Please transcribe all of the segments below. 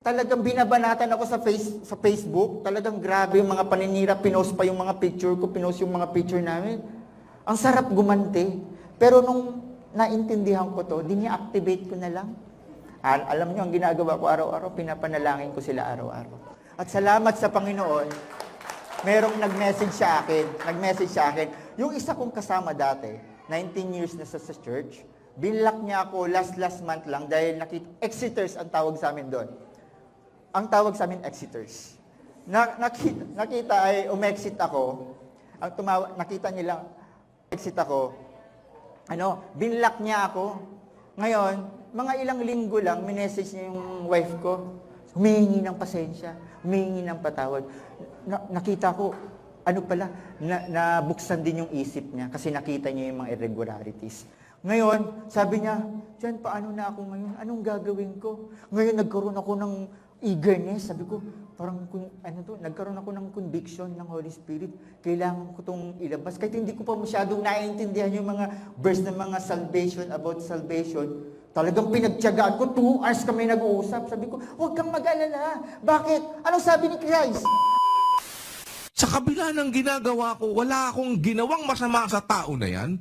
Talagang binabanatan ako sa face sa Facebook. Talagang grabe yung mga paninira. Pinost pa yung mga picture ko, pinost yung mga picture namin. Ang sarap gumanti. Pero nung naintindihan ko to, dinia-activate ko na lang. Al- alam niyo, ang ginagawa ko araw-araw, pinapanalangin ko sila araw-araw. At salamat sa Panginoon, merong nag-message sa akin, nag-message sa akin, yung isa kong kasama dati, 19 years na sa, sa church, binlock niya ako last last month lang dahil nakita, exiters ang tawag sa amin doon. Ang tawag sa amin, exiters. Na, nakita, nakita ay umexit ako, ang tumawa, nakita nila, exit ako, ano, binlock niya ako. Ngayon, mga ilang linggo lang, minessage niya yung wife ko. Humihingi ng pasensya, humihingi ng patawad. Na- nakita ko, ano pala, na, nabuksan din yung isip niya kasi nakita niya yung mga irregularities. Ngayon, sabi niya, Jan, paano na ako ngayon? Anong gagawin ko? Ngayon, nagkaroon ako ng eagerness. Sabi ko, parang, ano to, nagkaroon ako ng conviction ng Holy Spirit. Kailangan ko itong ilabas. Kahit hindi ko pa masyadong naiintindihan yung mga verse ng mga salvation, about salvation. Talagang pinagtyagaan ko. Two hours kami nag-uusap. Sabi ko, huwag kang mag-alala. Bakit? Anong sabi ni Christ? Sa kabila ng ginagawa ko, wala akong ginawang masama sa tao na yan.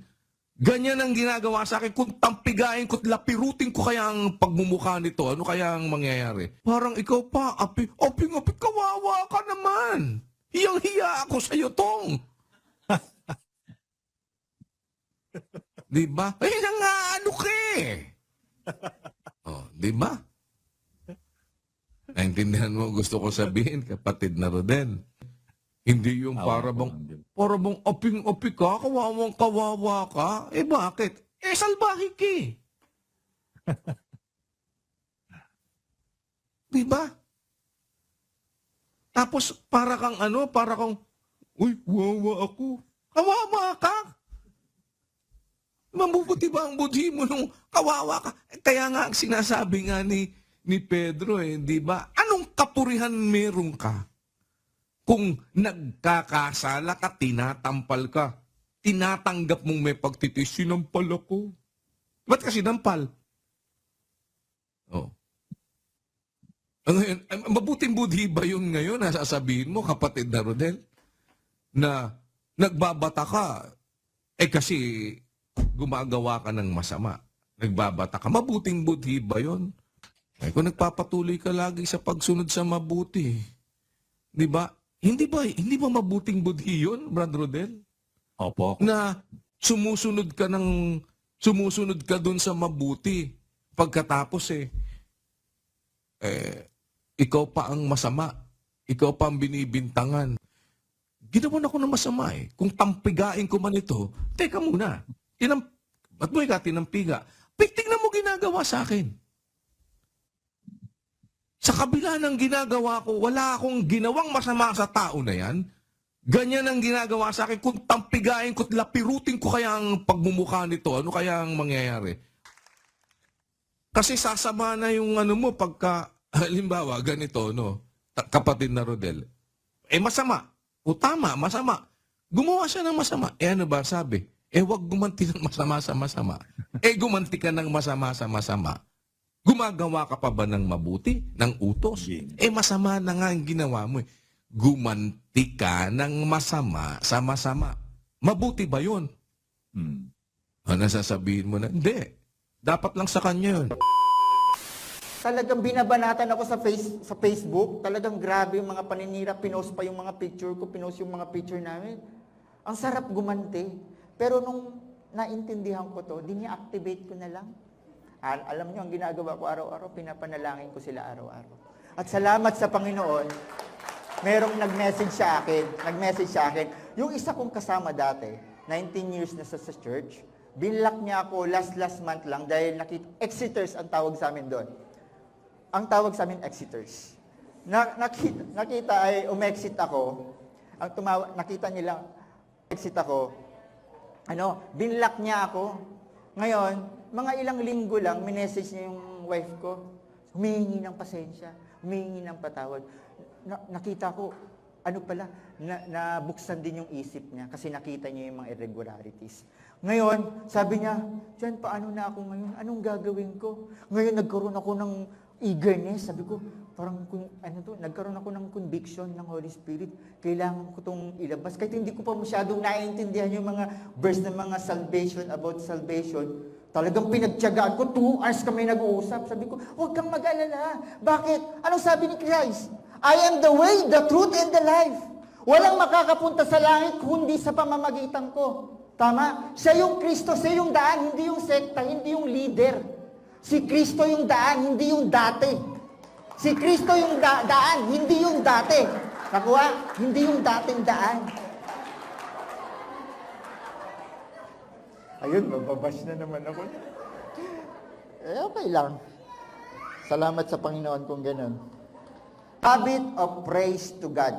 Ganyan ang ginagawa sa akin. Kung tampigain ko, lapirutin ko kaya ang pagmumukha nito, ano kaya ang mangyayari? Parang ikaw pa, api, api, api, kawawa ka naman. Hiyang-hiya ako sa iyo, Tong. di ba? Eh, nga, ano ka eh. Oh, di ba? Naintindihan mo gusto ko sabihin, kapatid na Rodel. Hindi yung para bang, para bang oping-opi ka, kawawang kawawa ka. Eh bakit? Eh salbahe ka eh. Di ba? Tapos para kang ano, para kang, uy, wawa ako. Kawawa ka. Mabubuti ba ang budhi mo nung kawawa ka? Eh, Kaya nga ang sinasabi nga ni, ni Pedro eh, di ba? Anong kapurihan meron ka? Kung nagkakasala ka, tinatampal ka. Tinatanggap mong may pagtitis, sinampal ako. Ba't ka sinampal? Oh. Ano? Ay, Mabuting budhi ba yun ngayon na sasabihin mo, kapatid na Rodel? Na nagbabata ka, eh kasi gumagawa ka ng masama. Nagbabata ka. Mabuting budhi ba yun? Eh kung nagpapatuloy ka lagi sa pagsunod sa mabuti, di ba? Hindi ba, hindi ba mabuting budhi yun, Brad Rodel? Opo. na sumusunod ka ng sumusunod ka dun sa mabuti pagkatapos eh. Eh ikaw pa ang masama. Ikaw pa ang binibintangan. Ginawa na ko ng masama eh. Kung tampigain ko man ito teka muna. Tinam ba't mo ika tinampiga? Pik, tingnan mo ginagawa sa akin sa kabila ng ginagawa ko, wala akong ginawang masama sa tao na yan. Ganyan ang ginagawa sa akin. Kung tampigain ko, lapirutin ko kaya ang pagmumukha nito, ano kaya ang mangyayari? Kasi sasama na yung ano mo pagka, halimbawa, ganito, no, kapatid na Rodel. Eh, masama. O tama, masama. Gumawa siya ng masama. Eh, ano ba sabi? Eh, wag gumanti ng masama sa masama. eh, gumanti ka ng masama sa masama. Gumagawa ka pa ba ng mabuti, ng utos? Hindi. Eh, masama na nga ang ginawa mo. eh. Gumanti ka ng masama sa masama. Mabuti ba yun? Hmm. Ano sasabihin mo na? Hindi. Dapat lang sa kanya yun. Talagang binabanatan ako sa face sa Facebook. Talagang grabe yung mga paninira. Pinost pa yung mga picture ko, pinost yung mga picture namin. Ang sarap gumanti. Pero nung naintindihan ko to, dinia-activate ko na lang. Al- alam niyo, ang ginagawa ko araw-araw, pinapanalangin ko sila araw-araw. At salamat sa Panginoon, merong nag-message sa akin, nag-message sa akin, yung isa kong kasama dati, 19 years na sa, sa church, binlock niya ako last last month lang dahil nakita, exiters ang tawag sa amin doon. Ang tawag sa amin, exiters. Na, nakita, nakita ay umexit ako, ang tumawa, nakita nila, exit ako, ano, binlock niya ako. Ngayon, mga ilang linggo lang, minessage niya yung wife ko. Humihingi ng pasensya, humihingi ng patawad. Na, nakita ko, ano pala, na, nabuksan din yung isip niya kasi nakita niya yung mga irregularities. Ngayon, sabi niya, Jan, paano na ako ngayon? Anong gagawin ko? Ngayon, nagkaroon ako ng eagerness. Sabi ko, parang kung, ano to, nagkaroon ako ng conviction ng Holy Spirit. Kailangan ko itong ilabas. Kahit hindi ko pa masyadong naiintindihan yung mga verse ng mga salvation, about salvation. Talagang pinagtyagaan ko, two hours kami nag-uusap. Sabi ko, huwag kang mag-alala. Bakit? Anong sabi ni Christ? I am the way, the truth, and the life. Walang makakapunta sa langit kundi sa pamamagitan ko. Tama? Siya yung Kristo, siya yung daan, hindi yung sekta, hindi yung leader. Si Kristo yung daan, hindi yung dati. Si Kristo yung da- daan, hindi yung dati. Nakuha? Hindi yung dating daan. Ayun, mababash na naman ako. Eh, okay lang. Salamat sa Panginoon kung ganun. Habit of praise to God.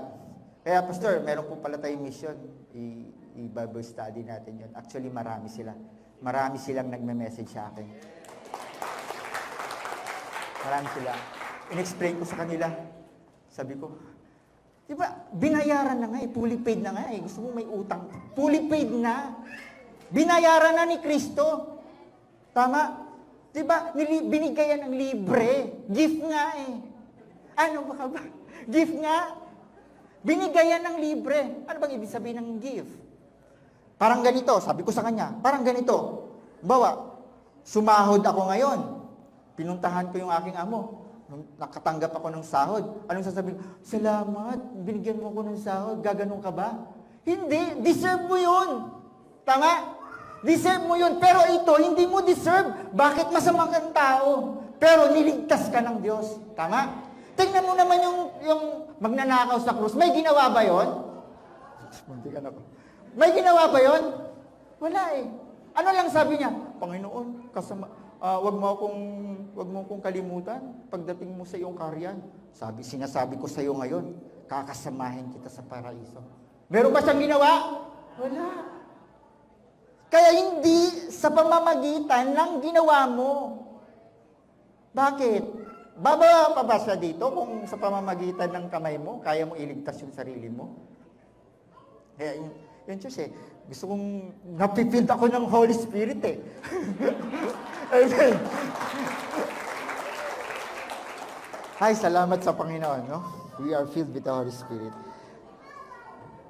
Kaya, Pastor, meron po pala tayong mission. I- I-Bible study natin yun. Actually, marami sila. Marami silang nagme-message sa akin. Marami sila. In-explain ko sa kanila. Sabi ko, di ba, binayaran na nga eh, fully paid na nga eh. Gusto mo may utang. Fully paid na. Binayaran na ni Kristo. Tama? Di ba, nili- binigayan ng libre. Gift nga eh. Ano ba ba? Gift nga. Binigayan ng libre. Ano bang ibig sabihin ng gift? Parang ganito, sabi ko sa kanya, parang ganito. Bawa, sumahod ako ngayon. Pinuntahan ko yung aking amo. Nung nakatanggap ako ng sahod. Anong sasabihin? Salamat, binigyan mo ako ng sahod. Gaganon ka ba? Hindi, deserve mo yun. Tama? Deserve mo yun. Pero ito, hindi mo deserve. Bakit masama kang tao? Pero niligtas ka ng Diyos. Tama? Tingnan mo naman yung, yung magnanakaw sa krus. May ginawa ba yon? Munti ka na ko. May ginawa ba yon? Wala eh. Ano lang sabi niya? Panginoon, kasama, ah, wag mo akong wag mo akong kalimutan pagdating mo sa iyong karyan. Sabi, sinasabi ko sa iyo ngayon, kakasamahin kita sa paraiso. Meron ba siyang ginawa? Wala. Kaya hindi sa pamamagitan ng ginawa mo. Bakit? Baba pa ba siya dito kung sa pamamagitan ng kamay mo, kaya mo iligtas yung sarili mo? Kaya yun, yun Diyos eh. Gusto kong napipid ako ng Holy Spirit eh. Amen. Hi, salamat sa Panginoon, no? We are filled with the Holy Spirit.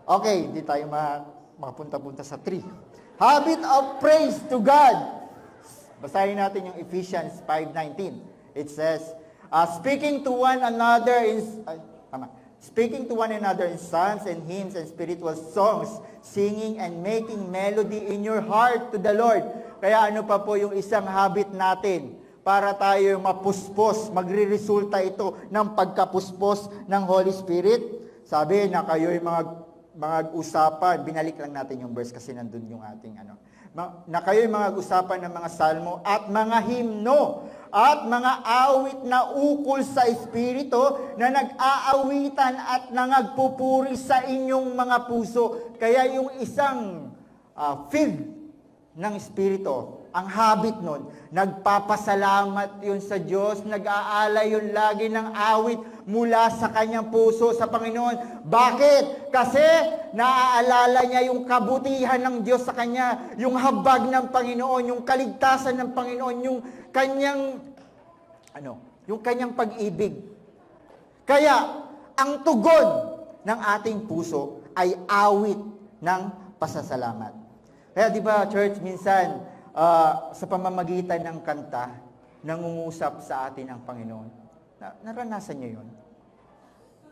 Okay, hindi tayo ma makapunta-punta sa 3. Habit of praise to God. Basahin natin yung Ephesians 5.19. It says, uh, speaking to one another in, ay, tama. Speaking to one another in psalms and hymns and spiritual songs, singing and making melody in your heart to the Lord. Kaya ano pa po yung isang habit natin para tayo mapuspos, magre-resulta ito ng pagkapuspos ng Holy Spirit. Sabi na kayo'y mga mga usapan, binalik lang natin yung verse kasi nandun yung ating ano. Na kayo'y mga usapan ng mga salmo at mga himno at mga awit na ukol sa Espiritu na nag-aawitan at nangagpupuri sa inyong mga puso. Kaya yung isang ah, filled ng Espiritu, ang habit nun, nagpapasalamat yun sa Diyos, nag-aalay yun lagi ng awit mula sa kanyang puso sa Panginoon. Bakit? Kasi naaalala niya yung kabutihan ng Diyos sa kanya, yung habag ng Panginoon, yung kaligtasan ng Panginoon, yung kanyang, ano, yung kanyang pag-ibig. Kaya, ang tugon ng ating puso ay awit ng pasasalamat. Kaya di ba, church, minsan, ah, sa pamamagitan ng kanta, nangungusap sa atin ang Panginoon. Na, naranasan niyo yun?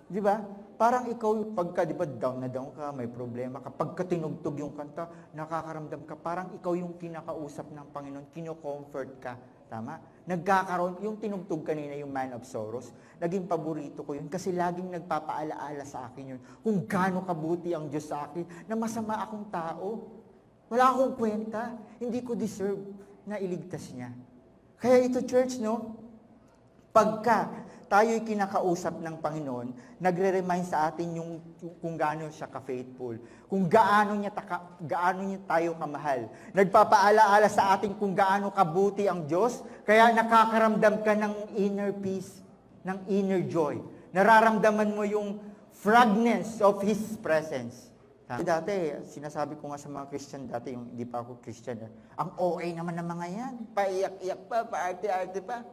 Di ba? Parang ikaw, pagka, di ba, down na down ka, may problema ka, pagka tinugtog yung kanta, nakakaramdam ka, parang ikaw yung kinakausap ng Panginoon, kino-comfort ka. Tama? Nagkakaroon, yung tinugtog kanina, yung Man of Sorrows, naging paborito ko yun kasi laging nagpapaalaala sa akin yun kung gaano kabuti ang Diyos sa akin na masama akong tao. Wala akong kwenta. Hindi ko deserve na iligtas niya. Kaya ito, church, no? Pagka tayo'y kinakausap ng Panginoon, nagre-remind sa atin yung kung gaano siya ka-faithful, kung gaano niya, taka, gaano niya tayo kamahal. Nagpapaalaala sa atin kung gaano kabuti ang Diyos, kaya nakakaramdam ka ng inner peace, ng inner joy. Nararamdaman mo yung fragrance of His presence. Dati, dati, sinasabi ko nga sa mga Christian dati, yung hindi pa ako Christian, eh, ang OA naman ng mga yan. Paiyak-iyak pa, paarte-arte pa.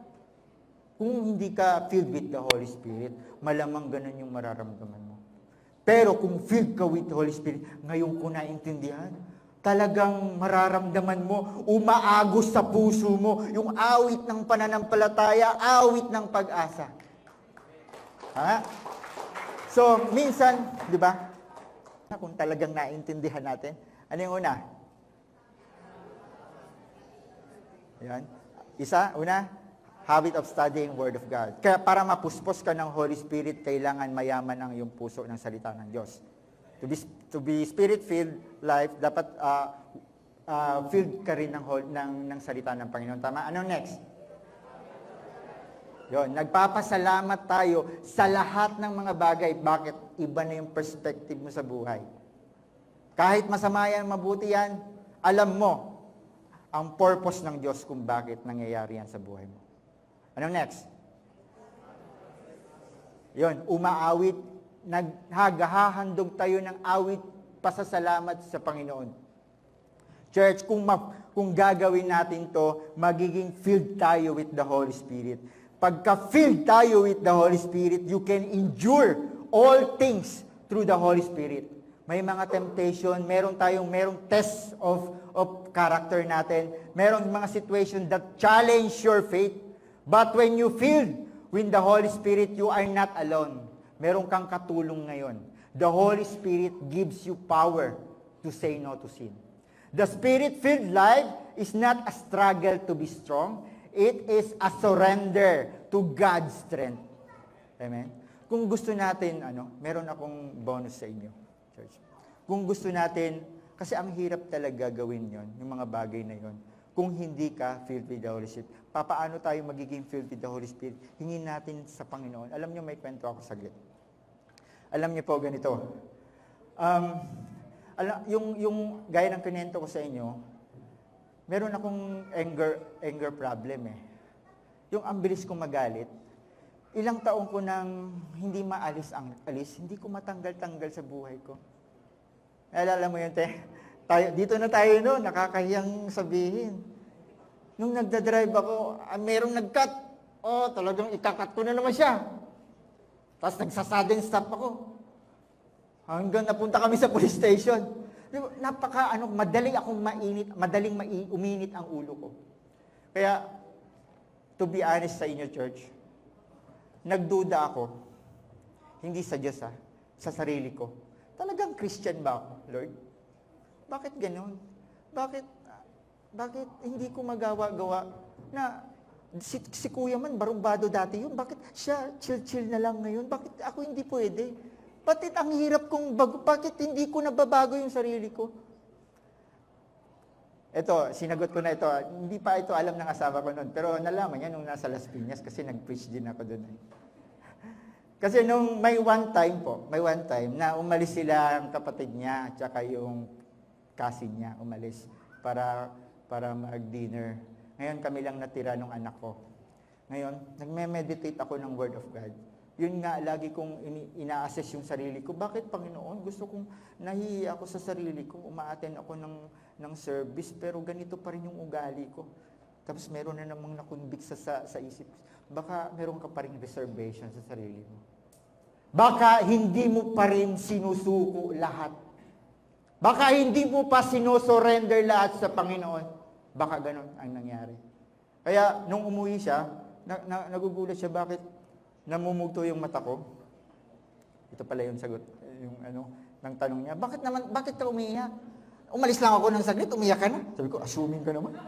Kung hindi ka filled with the Holy Spirit, malamang ganun yung mararamdaman mo. Pero kung filled ka with the Holy Spirit, ngayon ko naintindihan, talagang mararamdaman mo, umaagos sa puso mo, yung awit ng pananampalataya, awit ng pag-asa. Ha? So, minsan, di ba, kung talagang naintindihan natin, ano yung una? Yan. Isa, una, habit of studying Word of God. Kaya para mapuspos ka ng Holy Spirit, kailangan mayaman ang iyong puso ng salita ng Diyos. To be, to be spirit-filled life, dapat uh, uh, filled ka rin ng, ng, ng salita ng Panginoon. Tama? Ano next? Yon, nagpapasalamat tayo sa lahat ng mga bagay. Bakit? Iba na yung perspective mo sa buhay. Kahit masama yan, mabuti yan, alam mo ang purpose ng Diyos kung bakit nangyayari yan sa buhay mo. Anong next? Yon, umaawit, naghahandog tayo ng awit pasasalamat sa Panginoon. Church, kung, ma- kung gagawin natin to, magiging filled tayo with the Holy Spirit. Pagka filled tayo with the Holy Spirit, you can endure all things through the Holy Spirit. May mga temptation, meron tayong merong test of of character natin. Merong mga situation that challenge your faith. But when you filled with the Holy Spirit, you are not alone. Meron kang katulong ngayon. The Holy Spirit gives you power to say no to sin. The Spirit-filled life is not a struggle to be strong. It is a surrender to God's strength. Amen? Kung gusto natin, ano, meron akong bonus sa inyo, church. Kung gusto natin, kasi ang hirap talaga gawin yon, yung mga bagay na yon. Kung hindi ka filled with the Holy Spirit, papaano tayo magiging filled with the Holy Spirit? Hingin natin sa Panginoon. Alam niyo, may kwento ako saglit. Alam niyo po, ganito. Um, ala, yung, yung gaya ng kinento ko sa inyo, meron akong anger, anger problem eh. Yung ang bilis kong magalit, ilang taon ko nang hindi maalis ang alis, hindi ko matanggal-tanggal sa buhay ko. Alala mo yun, te? Tayo, dito na tayo no, nakakahiyang sabihin. Nung nagda-drive ako, ah, merong nag-cut. Oh, talagang ikakat ko na naman siya. Tapos nagsasudden stop ako. Hanggang napunta kami sa police station. Napaka, ano, madaling akong mainit, madaling mai, uminit ang ulo ko. Kaya, to be honest sa inyo, church, nagduda ako, hindi sa Diyos ha, sa sarili ko. Talagang Christian ba ako, Lord? Bakit ganon? Bakit, bakit hindi ko magawa-gawa na si, si kuya man, barumbado dati yun. Bakit siya chill-chill na lang ngayon? Bakit ako hindi pwede? Bakit ang hirap kong bago? Bakit hindi ko nababago yung sarili ko? Ito, sinagot ko na ito. Hindi pa ito alam ng asawa ko noon. Pero nalaman niya nung nasa Las Piñas kasi nag-preach din ako doon. eh. Kasi nung may one time po, may one time na umalis sila ang kapatid niya at saka yung cousin niya umalis para para mag-dinner. Ngayon kami lang natira nung anak ko. Ngayon, nagme-meditate ako ng Word of God. Yun nga, lagi kong ina-assess yung sarili ko. Bakit, Panginoon? Gusto kong nahihiya ako sa sarili ko. Umaaten ako ng, ng service, pero ganito pa rin yung ugali ko. Tapos meron na namang nakonvict sa, sa, sa isip. Baka meron ka pa rin reservation sa sarili mo. Baka hindi mo pa rin sinusuko lahat. Baka hindi mo pa sinosurrender lahat sa Panginoon. Baka ganun ang nangyari. Kaya nung umuwi siya, na, na, nagugulat siya bakit namumugto yung mata ko. Ito pala yung sagot, yung ano, ng tanong niya. Bakit naman, bakit ka umiiyak? Umalis lang ako ng saglit, umiyak ka na. Sabi ko, assuming ka naman.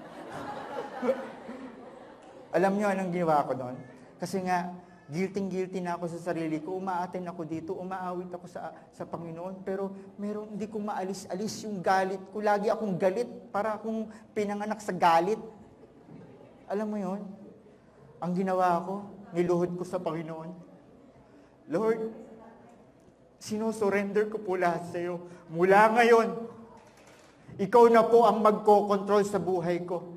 Alam niyo anong ginawa ko doon? Kasi nga, guilty-guilty na ako sa sarili ko. Umaaten ako dito, umaawit ako sa, sa Panginoon. Pero meron, hindi ko maalis-alis yung galit ko. Lagi akong galit, para akong pinanganak sa galit. Alam mo yon? Ang ginawa ko, niluhod ko sa Panginoon. Lord, sinusurrender ko po lahat sa iyo. Mula ngayon, ikaw na po ang magko-control sa buhay ko.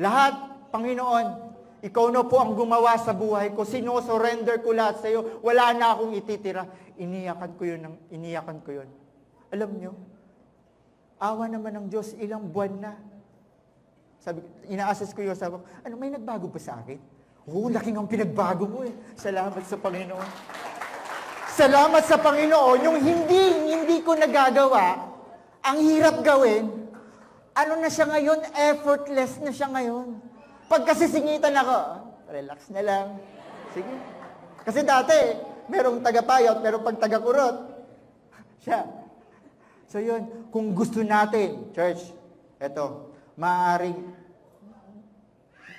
Lahat, Panginoon, ikaw na po ang gumawa sa buhay ko. Sino-surrender ko lahat sa iyo. Wala na akong ititira. Iniyakan ko yun. ng- Iniyakan ko yun. Alam nyo, awa naman ng Diyos, ilang buwan na. Sabi, ina-assess ko yun, sabi ko, ano, may nagbago ba sa akin? Oo, laking ang pinagbago mo eh. Salamat sa Panginoon. Salamat sa Panginoon, yung hindi, hindi ko nagagawa, ang hirap gawin, ano na siya ngayon, effortless na siya ngayon. Pagkasisingitan ako, relax na lang. Sige. Kasi dati, merong tagapayot, merong pag tagakurot. Siya. So yun, kung gusto natin, church, eto, maaaring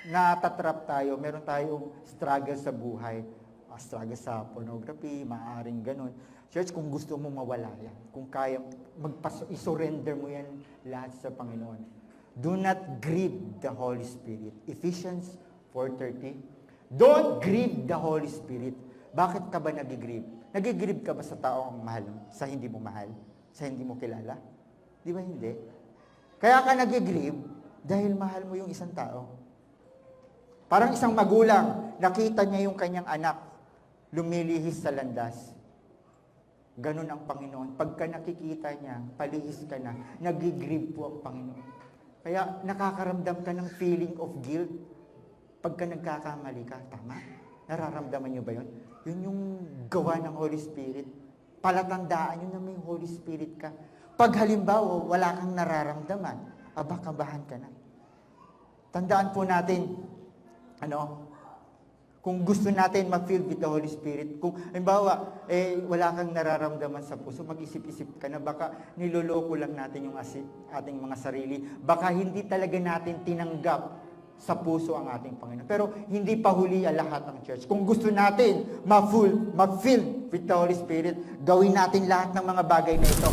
natatrap tayo, meron tayong struggle sa buhay, uh, struggle sa pornography, maaaring ganun. Church, kung gusto mo mawala yan, kung kaya, magpas- isurrender mo yan lahat sa Panginoon. Do not grieve the Holy Spirit. Ephesians 4.30 Don't grieve the Holy Spirit. Bakit ka ba nagigrieve? Nagigrieve ka ba sa taong mahal, sa hindi mo mahal, sa hindi mo kilala? Di ba hindi? Kaya ka nagigrieve dahil mahal mo yung isang tao. Parang isang magulang, nakita niya yung kanyang anak, lumilihis sa landas. Ganon ang Panginoon. Pagka nakikita niya, palihis ka na, nagigrieve po ang Panginoon. Kaya nakakaramdam ka ng feeling of guilt pagka nagkakamali ka. Tama? Nararamdaman niyo ba yun? Yun yung gawa ng Holy Spirit. Palatandaan yun na may Holy Spirit ka. Pag halimbawa, wala kang nararamdaman, aba, kabahan ka na. Tandaan po natin, ano, kung gusto natin ma-feel with the Holy Spirit, kung halimbawa, eh, wala kang nararamdaman sa puso, mag-isip-isip ka na baka niloloko lang natin yung asi, ating mga sarili. Baka hindi talaga natin tinanggap sa puso ang ating Panginoon. Pero hindi pa huli ang lahat ng church. Kung gusto natin ma-full, ma-fill with the Holy Spirit, gawin natin lahat ng mga bagay na ito.